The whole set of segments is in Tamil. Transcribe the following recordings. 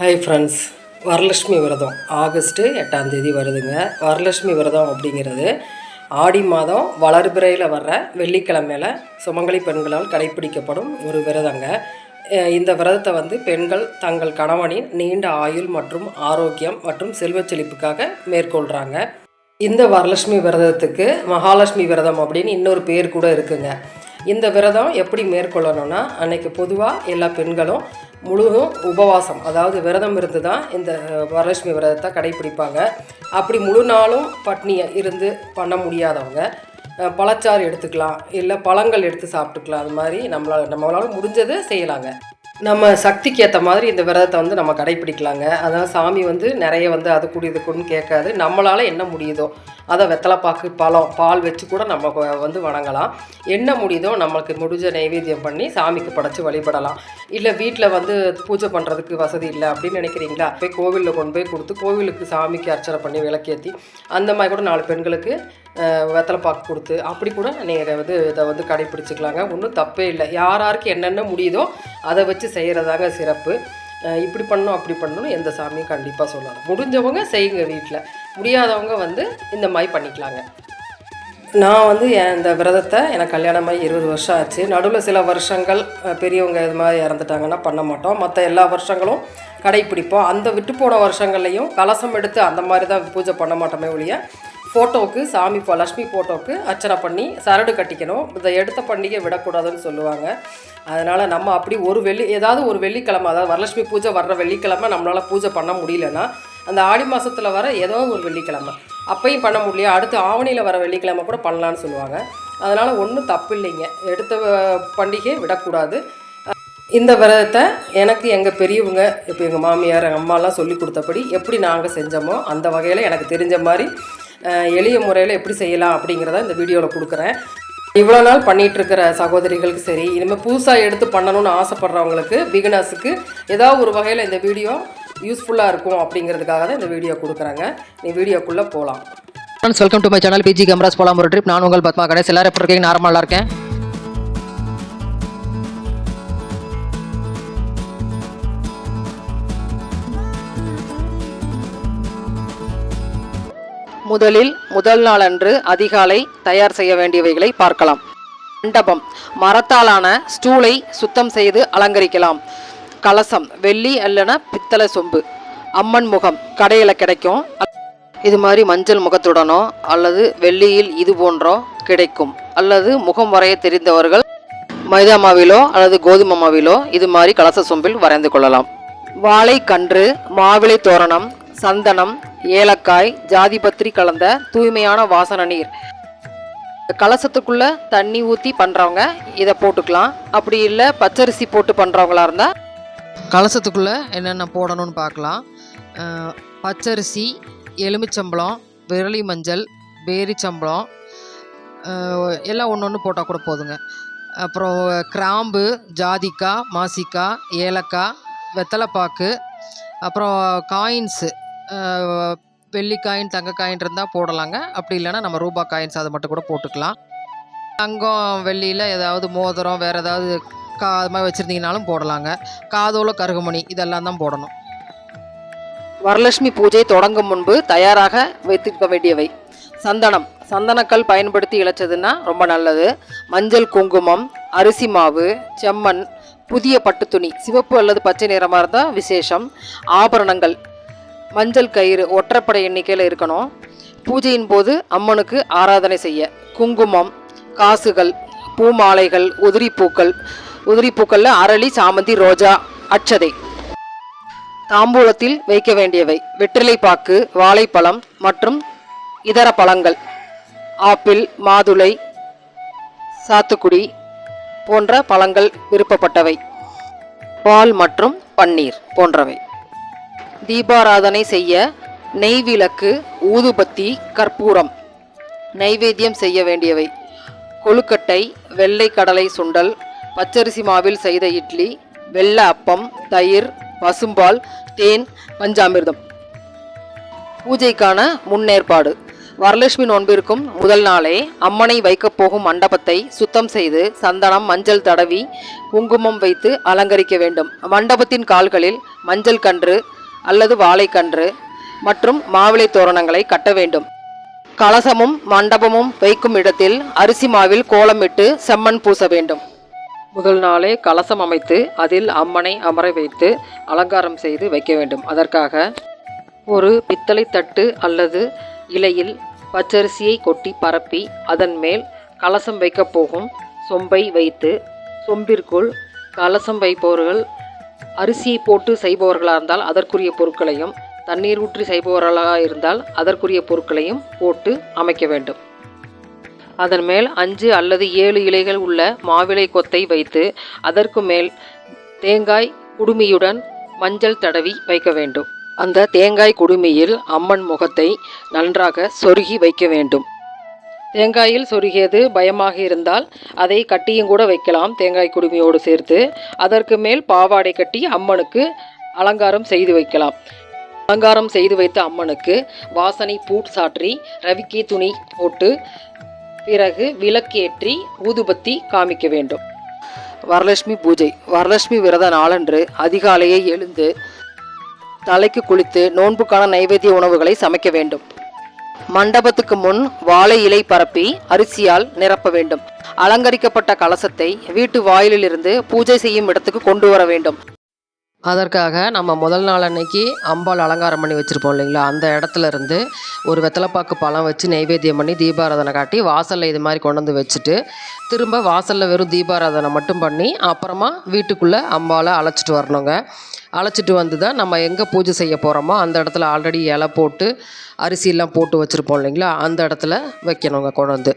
ஹாய் ஃப்ரெண்ட்ஸ் வரலட்சுமி விரதம். ஆகஸ்ட்டு எட்டாம் தேதி வருதுங்க. வரலட்சுமி விரதம் அப்படிங்கிறது ஆடி மாதம் வளர்பிறையில் வர்ற வெள்ளிக்கிழமையில் சுமங்கலி பெண்களால் கடைப்பிடிக்கப்படும் ஒரு விரதங்க. இந்த விரதத்தை வந்து பெண்கள் தங்கள் கணவனின் நீண்ட ஆயுள் மற்றும் ஆரோக்கியம் மற்றும் செல்வச் செழிப்புக்காக மேற்கொள்கிறாங்க இந்த வரலட்சுமி விரதத்துக்கு மகாலட்சுமி விரதம் அப்படின்னு இன்னொரு பேர் கூட இருக்குங்க. இந்த விரதம் எப்படி மேற்கொள்ளணும்னா அன்னைக்கு பொதுவாக எல்லா பெண்களும் முழுதும் உபவாசம். அதாவது விரதம் இருந்து தான் இந்த வரலட்சுமி விரதத்தை கடைப்பிடிப்பாங்க அப்படி முழு நாளும் பட்னியை இருந்து பண்ண முடியாதவங்க. பழச்சாறு எடுத்துக்கலாம் இல்லை பழங்கள் எடுத்து சாப்பிட்டுக்கலாம். அது மாதிரி நம்மளால் நம்மளால் முடிஞ்சதை செய்யலாங்க. நம்ம சக்திக்கு ஏற்ற மாதிரி இந்த விரதத்தை வந்து நம்ம கடைப்பிடிக்கலாங்க அதான் சாமி வந்து நிறைய வந்து அது கூடி இது கூடன்னு கேட்காது. நம்மளால் என்ன முடியுதோ அதை வெத்தலைப்பாக்கு பழம் பால் வச்சு கூட நம்ம வந்து வணங்கலாம். என்ன முடியுதோ நம்மளுக்கு முடிஞ்ச நைவேத்தியம் பண்ணி சாமிக்கு படைச்சி வழிபடலாம். இல்லை வீட்டில் வந்து பூஜை பண்ணுறதுக்கு வசதி இல்லை அப்படின்னு நினைக்கிறீங்களா? போய் கோவிலில் கொண்டு போய் கொடுத்து கோவிலுக்கு சாமிக்கு அர்ச்சனை பண்ணி விளக்கேற்றி அந்த மாதிரி கூட நாலு பெண்களுக்கு வெத்தலை பாக்கு கொடுத்து அப்படி கூட நீங்கள் வந்து இதை வந்து கடைப்பிடிச்சிக்கலாங்க. ஒன்றும் தப்பே இல்லை. யார் யாருக்கு என்னென்ன முடியுதோ அதை வச்சு செய்கிறதாங்க சிறப்பு. இப்படி பண்ணணும் அப்படி பண்ணணும் எந்த சாமியும் கண்டிப்பாக சொல்லலாம் முடிஞ்சவங்க செய்யுங்க வீட்டில் முடியாதவங்க வந்து இந்த மாதிரி பண்ணிக்கலாங்க. நான் வந்து என் இந்த விரதத்தை எனக்கு கல்யாணமாகி இருபது வருஷம் ஆச்சு. நடுவில் சில வருஷங்கள் பெரியவங்க இது மாதிரி இறந்துட்டாங்கன்னா பண்ண மாட்டோம். மற்ற எல்லா வருஷங்களும் கடைப்பிடிப்போம். அந்த விட்டு போன வருஷங்கள்லையும் கலசம் எடுத்து அந்த மாதிரி தான் பூஜை பண்ண மாட்டோமே ஒழிய ஃபோட்டோவுக்கு சாமி லக்ஷ்மி ஃபோட்டோவுக்கு அர்ச்சனை பண்ணி சரடு கட்டிக்கணும். இதை எடுத்த பண்டிகை விடக்கூடாதுன்னு சொல்லுவாங்க. அதனால் நம்ம அப்படி ஒரு வெள்ளி ஏதாவது ஒரு வெள்ளிக்கிழமை அதாவது வரலட்சுமி பூஜை வர்ற வெள்ளிக்கிழமை நம்மளால் பூஜை பண்ண முடியலன்னா அந்த ஆடி மாதத்தில் வர ஏதோ ஒரு வெள்ளிக்கிழமை. அப்பையும் பண்ண முடியல. அடுத்து ஆவணியில் வர வெள்ளிக்கிழமை கூட பண்ணலான்னு சொல்லுவாங்க. அதனால் ஒன்றும் தப்பு இல்லைங்க எடுத்த பண்டிகையை விடக்கூடாது. இந்த விரதத்தை எனக்கு எங்கள் பெரியவங்க இப்போ எங்கள் மாமியார் எங்கள் அம்மாலாம் சொல்லி கொடுத்தபடி எப்படி நாங்கள் செஞ்சோமோ அந்த வகையில் எனக்கு தெரிஞ்ச மாதிரி எளிய முறையில் எப்படி செய்யலாம் அப்படிங்கிறத இந்த வீடியோவில் கொடுக்குறேன். இவ்வளோ நாள் பண்ணிகிட்ருக்கிற சகோதரிகளுக்கு சரி இனிமேல் புதுசாக எடுத்து பண்ணணும்னு ஆசைப்பட்றவங்களுக்கு பிகினர்ஸுக்கு ஏதாவது ஒரு வகையில் இந்த வீடியோ யூஸ்ஃபுல்லாக இருக்கும் அப்படிங்கிறதுக்காக தான் இந்த வீடியோ கொடுக்குறாங்க. நீ வீடியோக்குள்ளே போகலாம் friends welcome to my channel PG cameras போலாம் ஒரு ட்ரிப் நான் உங்கள் பத்மா கணேஷ். எல்லாரும் எப்படி இருக்கீங்க? நார்மலாக இருக்கேன். முதலில் முதல் நாளன்று அதிகாலை தயார் செய்ய வேண்டியவைகளை பார்க்கலாம். மண்டபம். மரத்தாலான ஸ்டூலை சுத்தம் செய்து அலங்கரிக்கலாம். கலசம் வெள்ளி அல்லனா பித்தளை சொம்பு. அம்மன் முகம் கடையில் கிடைக்கும். இது மாதிரி மஞ்சள் முகத்துடனோ அல்லது வெள்ளியில் இது போன்றோ கிடைக்கும். அல்லது முகம் வரைய தெரிந்தவர்கள் மைதா மாவிலோ அல்லது கோதுமை மாவிலோ இது மாதிரி கலச சொம்பில் வரைந்து கொள்ளலாம். வாழைக்கன்று மாவிளை தோரணம் சந்தனம் ஏலக்காய் ஜாதிபத்திரி கலந்த தூய்மையான வாசன நீர். கலசத்துக்குள்ள தண்ணி ஊற்றி பண்ணுறவங்க இதை போட்டுக்கலாம். அப்படி இல்லை பச்சரிசி போட்டு பண்ணுறவங்களா இருந்தால் கலசத்துக்குள்ளே என்னென்ன போடணும்னு பார்க்கலாம். பச்சரிசி எலுமிச்சம்பழம் விரலி மஞ்சள் பேரிச்சம்பழம் எல்லாம் ஒன்று ஒன்று போட்டால் கூட போதுங்க. அப்புறம் கிராம்பு ஜாதிக்காய் மாசிக்காய் ஏலக்காய் வெத்தலைப்பாக்கு அப்புறம் காயின்ஸு வெள்ளி காயின் தங்க காயின் இருந்தால் போடலாங்க. அப்படி இல்லைன்னா நம்ம ரூபா காயின்ஸ் அதை மட்டும் கூட போட்டுக்கலாம். தங்கம் வெள்ளியில் ஏதாவது மோதிரம் வேறு ஏதாவது கா அது மாதிரி வச்சுருந்தீங்கனாலும் போடலாங்க. காதோல கருகுமணி இதெல்லாம் தான் போடணும். வரலட்சுமி பூஜை தொடங்கும் முன்பு தயாராக வைத்திருக்க வேண்டியவை. சந்தனம். சந்தனக்கல் பயன்படுத்தி இழைச்சதுன்னா ரொம்ப நல்லது. மஞ்சள் குங்குமம் அரிசி மாவு செம்மண் புதிய பட்டு துணி சிவப்பு அல்லது பச்சை நிறமாக இருந்தால் விசேஷம். ஆபரணங்கள். மஞ்சள் கயிறு ஒற்றைப்படை எண்ணிக்கையில் இருக்கணும். பூஜையின் போது அம்மனுக்கு ஆராதனை செய்ய. குங்குமம் காசுகள் பூமாலைகள் உதிரி உதிரிப்பூக்களில் அரளி சாமந்தி ரோஜா அச்சதை. தாம்பூலத்தில் வைக்க வேண்டியவை. வெற்றிலைப்பாக்கு வாழைப்பழம் மற்றும் இதர பழங்கள். ஆப்பிள் மாதுளை சாத்துக்குடி போன்ற பழங்கள் விருப்பப்பட்டவை. பால் மற்றும் பன்னீர் போன்றவை. தீபாராதனை செய்ய நெய் விளக்கு ஊதுபத்தி கற்பூரம். நைவேத்தியம் செய்ய வேண்டியவை. கொழுக்கட்டை வெள்ளை கடலை சுண்டல் பச்சரிசி மாவில் செய்த இட்லி வெள்ள அப்பம் தயிர் பசும்பால் தேன் பஞ்சாமிர்தம். பூஜைக்கான முன்னேற்பாடு. வரலட்சுமி நோன்பிற்கும் முதல் நாளே அம்மனை வைக்கப் போகும் மண்டபத்தை சுத்தம் செய்து சந்தனம் மஞ்சள் தடவி குங்குமம் வைத்து அலங்கரிக்க வேண்டும். மண்டபத்தின் கால்களில் மஞ்சள் கன்று அல்லது வாழைக்கன்று மற்றும் மாவிளை தோரணங்களை கட்ட வேண்டும். கலசமும் மண்டபமும் வைக்கும் இடத்தில் அரிசி மாவில் கோலமிட்டு செம்மண் பூச வேண்டும். முதல் நாளே கலசம் அமைத்து அதில் அம்மனை அமர வைத்து அலங்காரம் செய்து வைக்க வேண்டும். அதற்காக ஒரு பித்தளை தட்டு அல்லது இலையில் பச்சரிசியை கொட்டி பரப்பி அதன் மேல் கலசம் வைக்கப் போகும் சொம்பை வைத்து சொம்பிற்குள் கலசம் வைப்பவர்கள் அரிசியை போட்டு செய்பவர்களாக இருந்தால் அதற்குரிய பொருட்களையும் தண்ணீர் ஊற்றி செய்பவர்களாக இருந்தால் அதற்குரிய பொருட்களையும் போட்டு அமைக்க வேண்டும். அதன் மேல் அஞ்சு அல்லது ஏழு இலைகள் உள்ள மாவிலை கொத்தை வைத்து அதற்கு மேல் தேங்காய் குடுமியுடன் மஞ்சள் தடவி வைக்க வேண்டும். அந்த தேங்காய் குடுமியில் அம்மன் முகத்தை நன்றாக சொருகி வைக்க வேண்டும். தேங்காயில் சொருகியது பயமாக இருந்தால் அதை கட்டியும் கூட வைக்கலாம் தேங்காய் குடுமியோடு சேர்த்து. அதற்கு மேல் பாவாடை கட்டி அம்மனுக்கு அலங்காரம் செய்து வைக்கலாம். அலங்காரம் செய்து வைத்த அம்மனுக்கு வாசனை பூட் சாற்றி ரவிக்கி துணி போட்டு பிறகு விளக்கேற்றி ஊதுபத்தி காமிக்க வேண்டும். வரலட்சுமி பூஜை. வரலட்சுமி விரத நாளன்று அதிகாலையே எழுந்து தலைக்கு குளித்து நோன்புக்கான நைவேத்திய உணவுகளை சமைக்க வேண்டும். மண்டபத்துக்கு முன் வாழை இலை பரப்பி அரிசியால் நிரப்ப வேண்டும். அலங்கரிக்கப்பட்ட கலசத்தை வீட்டு வாயிலிலிருந்து பூஜை செய்யும் இடத்துக்கு கொண்டு வர வேண்டும். அதற்காக நம்ம முதல் நாள் அன்னைக்கு அம்பாள் அலங்காரம் பண்ணி வச்சுருப்போம் இல்லைங்களா? அந்த இடத்துல இருந்து ஒரு வெத்தலைப்பாக்கு பழம் வச்சு நைவேத்தியம் பண்ணி தீபாராதனை காட்டி வாசலில் இது மாதிரி கொண்டு வந்து வச்சுட்டு திரும்ப வாசலில் வெறும் தீபாராதனை மட்டும் பண்ணி அப்புறமா வீட்டுக்குள்ளே அம்பாவை அழைச்சிட்டு வரணுங்க. அழைச்சிட்டு வந்து தான் நம்ம எங்கே பூஜை செய்ய போகிறோமோ அந்த இடத்துல ஆல்ரெடி இலை போட்டு அரிசியெல்லாம் போட்டு வச்சுருப்போம் இல்லைங்களா? அந்த இடத்துல வைக்கணுங்க கொண்டு வந்து.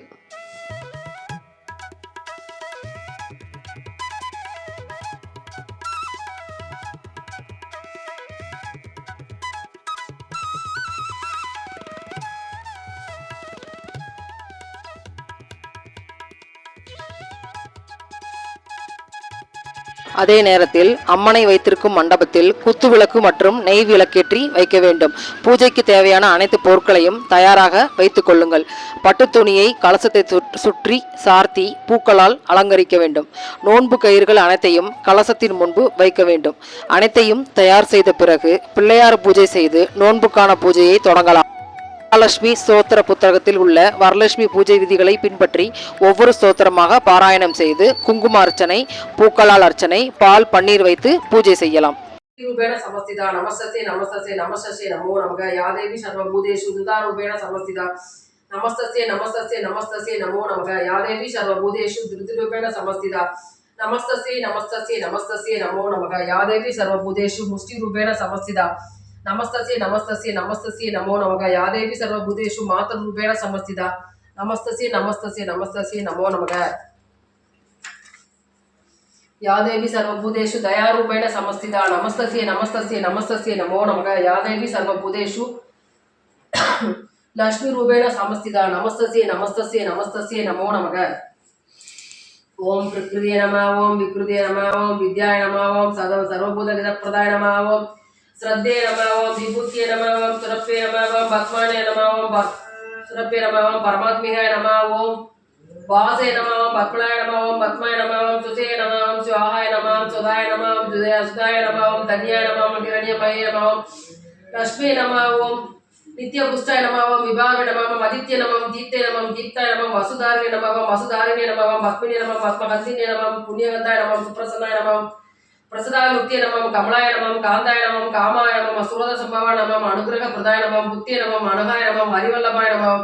அதே நேரத்தில் அம்மனை வைத்திருக்கும் மண்டபத்தில் குத்துவிளக்கு மற்றும் நெய் விளக்கேற்றி வைக்க வேண்டும். பூஜைக்கு தேவையான அனைத்து பொருட்களையும் தயாராக வைத்துக் கொள்ளுங்கள். பட்டுத் துணியை கலசத்தை சுற்- சுற்றி சார்த்தி பூக்களால் அலங்கரிக்க வேண்டும். நோன்பு கயிறுகள் அனைத்தையும் கலசத்தின் முன்பு வைக்க வேண்டும். அனைத்தையும் தயார் செய்த பிறகு பிள்ளையார் பூஜை செய்து நோன்புக்கான பூஜையை தொடங்கலாம். வரலட்சுமி ஸ்தோத்திர புத்தகத்தில் உள்ள வரலட்சுமி பூஜை விதிகளை பின்பற்றி ஒவ்வொரு ஸ்தோத்திரமாக பாராயணம் செய்து குங்கும அர்ச்சனை பூக்களால் அர்ச்சனை பால் பன்னீர் வைத்து பூஜை செய்யலாம். ரூபேண சமஸ்திதா நமஸ்தே நமஸ்தே நமஸ்தே நமோ நமக. யாதேவி சர்வபூதேஷு துதாரூபேண சமஸ்திதா. நமஸ்தசே நமஸ்தசே நமஸ்தசே நமோ நமக. யாதேவி சர்வபூதேஷு திருதிரூபேண சமஸ்திதா. நமஸ்தசே நமஸ்தசே நமஸ்தசே நமோ நமக. யாதேவி சர்வபூதேஷு முஷ்டி ரூபேண சமஸ்திதா. ನಮಸ್ತಸಿ ನಮಸ್ತಸಿ ನಮಸ್ತಸಿ ನಮೋ ನಮಗ ಯಾದೇವಿ ಸರ್ವಭೂತೇಶು ರೂಪೇಣ ಸಮಸ್ತಿದ ನಮಸ್ತಸಿ ನಮಸ್ತಸಿ ನಮಸ್ತಸಿ ನಮೋ ನಮಗ ಯಾದೇವಿ ಸರ್ವಭೂತೇಶು ದಯಾರೂಪೇಣ ಸಮಸ್ತಿದ ನಮಸ್ತಸಿ ನಮಸ್ತಸಿ ನಮಸ್ತಸಿ ನಮೋ ನಮಗ ಯಾದೇವಿ ಸರ್ವಭೂತೇಶು ಲಕ್ಷ್ಮೀ ರೂಪೇಣ ಸಮಸ್ತಿದ ನಮಸ್ತಸಿ ನಮಸ್ತಸಿ ನಮಸ್ತಸಿ ನಮೋ ನಮಗ ಓಂ ಪ್ರಕೃತಿಯ ನಮ, ಓಂ ವಿಕೃತಿಯ ನಮ, ಓಂ ವಿದ್ಯಾಯ ನಮ, ಓಂ ಸರ್ವ ಸರ್ವಭೂತ ಪ್ರದಾಯ ನಮ, ಓಂ ஸ்ரத்தே ரமாவாம் விபூத்தியே ரமாவாம் சுரப்பே ரமாவாம் பத்மானே ரமாவாம் சுரப்பே ரமாவாம் பரமாத்மிகாய நமா ஓம் வாசே நமாவாம் பத்மனாய நமாவாம் பத்மாய நமாவாம் சுசே நமாவாம் சுவாகாய நமாம் சுதாய நமாம் சுதாய நமாவாம் தன்யாய நமாம் கிரண்யமய நமாம் லக்ஷ்மி நமாவோம் நித்ய புஷ்டாய நமாவாம் விபாக நமாவாம் அதித்ய நமாம் தீப்தே நமாம் தீப்தாய நமாம் வசுதாரிணி நமாவாம் வசுதாரிணி நமாவாம் பத்மினி நமாம் பத்மகந்தினி நமாம் புண்ணியகந்தாய நமாம் சுப்ரசன்னாய நமாம் ప్రసదాలుక్తి నమం కమలాయ నమం కాంతాయ నమం కామాయ నమం సూరద సంభవాయ నమం అనుగ్రహ ప్రదాయ నమం బుద్ధి నమం అనహాయ నమం హరివల్లభాయ నమం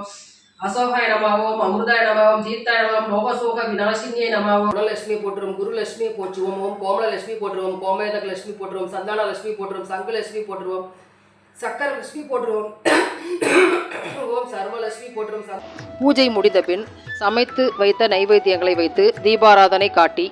அசோகாய நமாவோம் அமிர்தாய நமாவோம் ஜீத்தாய நமாவோம் லோகசோக விநாசினியை நமாவோம் குணலட்சுமி போற்றுவோம் குருலட்சுமி போற்றுவோம் ஓம் கோமலலட்சுமி போட்டுருவோம் கோமேதக லட்சுமி போற்றுவோம் சந்தான லட்சுமி போற்றுவோம் சங்கலட்சுமி போற்றுவோம் சக்கர லட்சுமி போட்டுருவோம் ஓம் சர்வலட்சுமி போற்றுவோம் பூஜை முடிந்த பின் சமைத்து வைத்த நைவேத்தியங்களை வைத்து தீபாராதனை காட்டி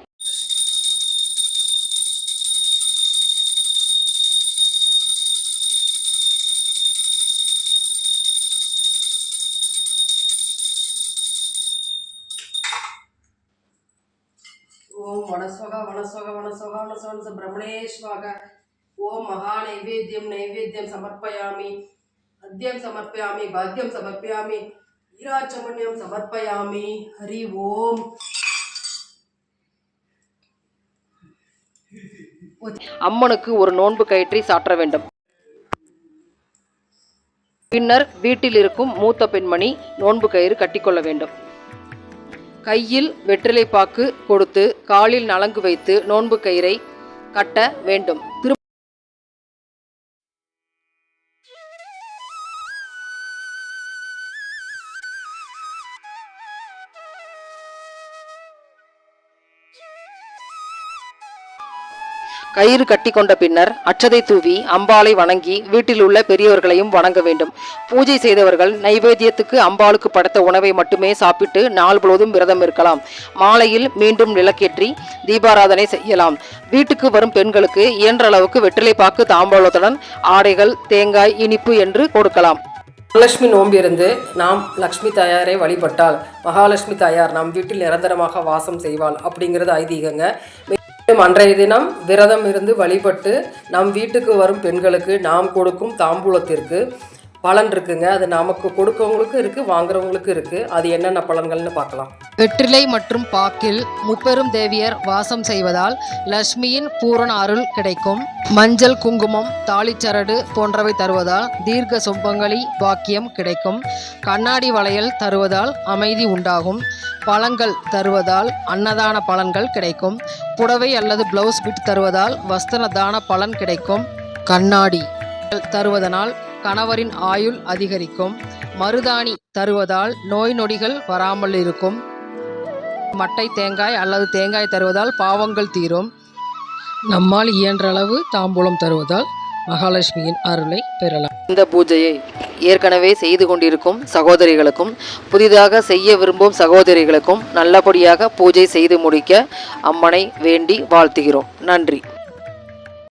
வனஸ்வக வனஸ்வக வனஸ்வக வனஸ்வன்ச பிரம்மணேஸ்வக ஓம் மகா நைவேத்தியம் நைவேத்தியம் சமர்ப்பயாமி. அத்தியம் சமர்ப்பயாமி பாத்தியம் சமர்ப்பயாமி. ஈராச்சமன்யம் சமர்ப்பயாமி. ஹரி ஓம். அம்மனுக்கு ஒரு நோன்பு கயிற்றை சாற்ற வேண்டும். பின்னர் வீட்டில் இருக்கும் மூத்த பெண்மணி நோன்பு கயிறு கட்டிக்கொள்ள வேண்டும். கையில் வெற்றிலை பாக்கு கொடுத்து காலில் நலங்கு வைத்து நோன்பு கயிறை கட்ட வேண்டும். திரு கயிறு கட்டி கொண்ட பின்னர் அச்சதை தூவி அம்பாளை வணங்கி வீட்டில் உள்ள பெரியவர்களையும் வணங்க வேண்டும். பூஜை செய்தவர்கள் நைவேத்தியத்துக்கு அம்பாளுக்கு படைத்த உணவை மட்டுமே சாப்பிட்டு நாள் முழுவதும் விரதம் இருக்கலாம். மாலையில் மீண்டும் விளக்கேற்றி தீபாராதனை செய்யலாம். வீட்டுக்கு வரும் பெண்களுக்கு இயன்ற அளவுக்கு வெற்றிலை பாக்கு தாம்பாளத்துடன் ஆடைகள் தேங்காய் இனிப்பு என்று கொடுக்கலாம். மகாலட்சுமி நோம்பிருந்து நாம் லக்ஷ்மி தாயாரை வழிபட்டால் மகாலட்சுமி தாயார் நம் வீட்டில் நிரந்தரமாக வாசம் செய்வாள் அப்படிங்கிறது ஐதீகங்க. அன்றைய தினம் விரதம் இருந்து வழிபட்டு நம் வீட்டுக்கு வரும் பெண்களுக்கு நாம் கொடுக்கும் தாம்பூலத்திற்கு பலன் இருக்குங்க. அது நமக்கு கொடுக்கவங்களுக்கும் இருக்குது வாங்குறவங்களுக்கும் இருக்குது அது என்னென்ன பலன்கள்னு பார்க்கலாம். வெற்றிலை மற்றும் பாக்கில் முப்பெரும் தேவியர் வாசம் செய்வதால் லட்சுமியின் பூரண அருள் கிடைக்கும். மஞ்சள் குங்குமம் தாளிச்சரடு போன்றவை தருவதால் தீர்க்க சொம்பங்களி பாக்கியம் கிடைக்கும். கண்ணாடி வளையல் தருவதால் அமைதி உண்டாகும். பழங்கள் தருவதால் அன்னதான பலன்கள் கிடைக்கும். புடவை அல்லது பிளவுஸ் பிட் தருவதால் வஸ்திர தான பலன் கிடைக்கும். கண்ணாடி தருவதனால் கணவரின் ஆயுள் அதிகரிக்கும். மருதாணி தருவதால் நோய் நொடிகள் வராமல் இருக்கும். மட்டை தேங்காய் அல்லது தேங்காய் தருவதால் பாவங்கள் தீரும். நம்மால் இயன்ற அளவு தாம்பூலம் தருவதால் மகாலட்சுமியின் அருளை பெறலாம். இந்த பூஜையை ஏற்கனவே செய்து கொண்டிருக்கும் சகோதரிகளுக்கும் புதிதாக செய்ய விரும்பும் சகோதரிகளுக்கும் நல்லபடியாக பூஜை செய்து முடிக்க அம்மனை வேண்டி வாழ்த்துகிறோம். நன்றி.